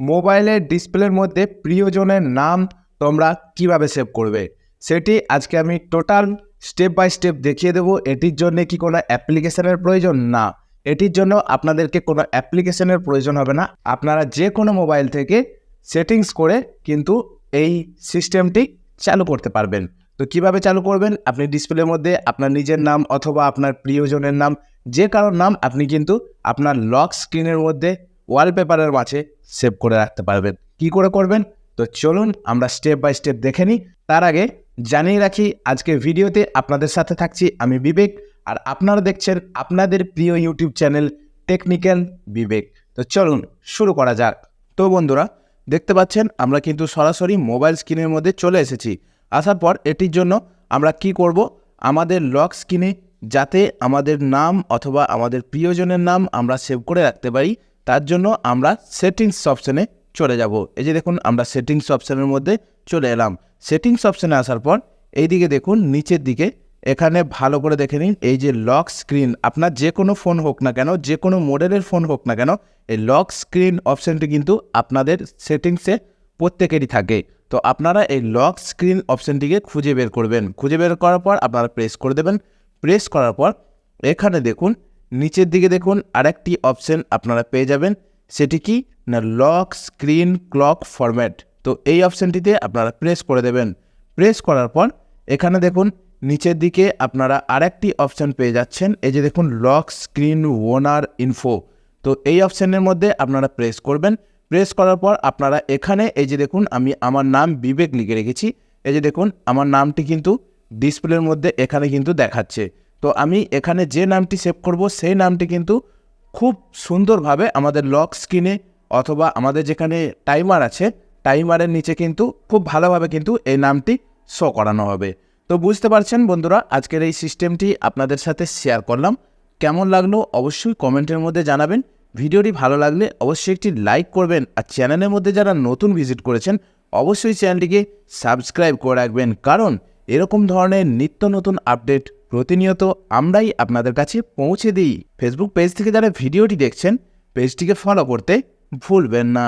মোবাইলের ডিসপ্লের মধ্যে প্রিয়জনের নাম তোমরা কীভাবে সেভ করবে? সেটি আজকে আমি টোটাল স্টেপ বাই স্টেপ দেখিয়ে দেবো। এটির জন্য কি কোনো অ্যাপ্লিকেশনের প্রয়োজন? না। এটির জন্য আপনাদেরকে কোনো অ্যাপ্লিকেশনের প্রয়োজন হবে না। আপনারা যে কোনো মোবাইল থেকে সেটিংস করে কিন্তু এই সিস্টেমটি চালু করতে পারবেন। তো কীভাবে চালু করবেন? আপনি ডিসপ্লের মধ্যে আপনার নিজের নাম অথবা আপনার প্রিয়জনের নাম, যে কারোর নাম আপনি কিন্তু আপনার লক স্ক্রিনের মধ্যে ওয়ালপেপারের মাঝে সেভ করে রাখতে পারবেন। কি করে করবেন? তো চলুন আমরা স্টেপ বাই স্টেপ দেখে নিই। তার আগে জানিয়ে রাখি, আজকের ভিডিওতে আপনাদের সাথে থাকছি আমি বিবেক, আর আপনারা দেখছেন আপনাদের প্রিয় ইউটিউব চ্যানেল টেকনিক্যাল বিবেক। তো চলুন শুরু করা যাক। তো বন্ধুরা, দেখতে পাচ্ছেন আমরা কিন্তু সরাসরি মোবাইল স্ক্রিনের মধ্যে চলে এসেছি। আসার পর এটির জন্য আমরা কি করব? আমাদের লক স্ক্রিনে যাতে আমাদের নাম অথবা আমাদের প্রিয়জনের নাম আমরা সেভ করে রাখতে পারি। তার জন্য আমরা সেটিংস অপশানে চলে যাব। এই যে দেখুন, আমরা সেটিংস অপশানের মধ্যে চলে এলাম। সেটিংস অপশানে আসার পর, এইদিকে দেখুন, নিচের দিকে, এখানে ভালো করে দেখে নিন, এই যে লক স্ক্রিন আপনার যে কোনো ফোন হোক না কেন, যে কোনো মডেলের ফোন হোক না কেন, এই লক স্ক্রিন অপশানটি কিন্তু আপনাদের সেটিংসে প্রত্যেকেরই থাকে। তো আপনারা এই লক স্ক্রিন অপশানটিকে খুঁজে বের করবেন। খুঁজে বের করার পর আপনারা প্রেস করে দেবেন। প্রেস করার পর এখানে দেখুন নিচের দিকে দেখুন আরেকটি অপশান আপনারা পেয়ে যাবেন। সেটি কি? না লক স্ক্রিন ক্লক ফরম্যাট তো এই অপশানটিতে আপনারা প্রেস করে দেবেন। প্রেস করার পর এখানে দেখুন নিচের দিকে আপনারা আরেকটি অপশান পেয়ে যাচ্ছেন। এই যে দেখুন লক স্ক্রিন ওনার ইনফো তো এই অপশানের মধ্যে আপনারা প্রেস করবেন। প্রেস করার পর আপনারা এখানে এই যে দেখুন আমি আমার নাম বিবেক লিখে রেখেছি। এই যে দেখুন আমার নামটি কিন্তু ডিসপ্লের মধ্যে এখানে কিন্তু দেখাচ্ছে। তো আমি এখানে যে নামটি সেভ করব, সেই নামটি কিন্তু খুব সুন্দরভাবে আমাদের লক স্ক্রিনে অথবা আমাদের যেখানে টাইমার আছে টাইমারের নিচে কিন্তু খুব ভালোভাবে কিন্তু এই নামটি শো করানো হবে। তো বুঝতে পারছেন বন্ধুরা, আজকের এই সিস্টেমটি আপনাদের সাথে শেয়ার করলাম। কেমন লাগল অবশ্যই কমেন্টের মধ্যে জানাবেন। ভিডিওটি ভালো লাগলে অবশ্যই একটি লাইক করবেন আর চ্যানেলের মধ্যে যারা নতুন ভিজিট করেছেন, অবশ্যই চ্যানেলটিকে সাবস্ক্রাইব করে রাখবেন। কারণ এরকম ধরনের নিত্য নতুন আপডেট প্রতিনিয়ত আমরাই আপনাদের কাছে পৌঁছে দিই। ফেসবুক পেজ থেকে যারা ভিডিওটি দেখছেন পেজটিকে ফলো করতে ভুলবেন না।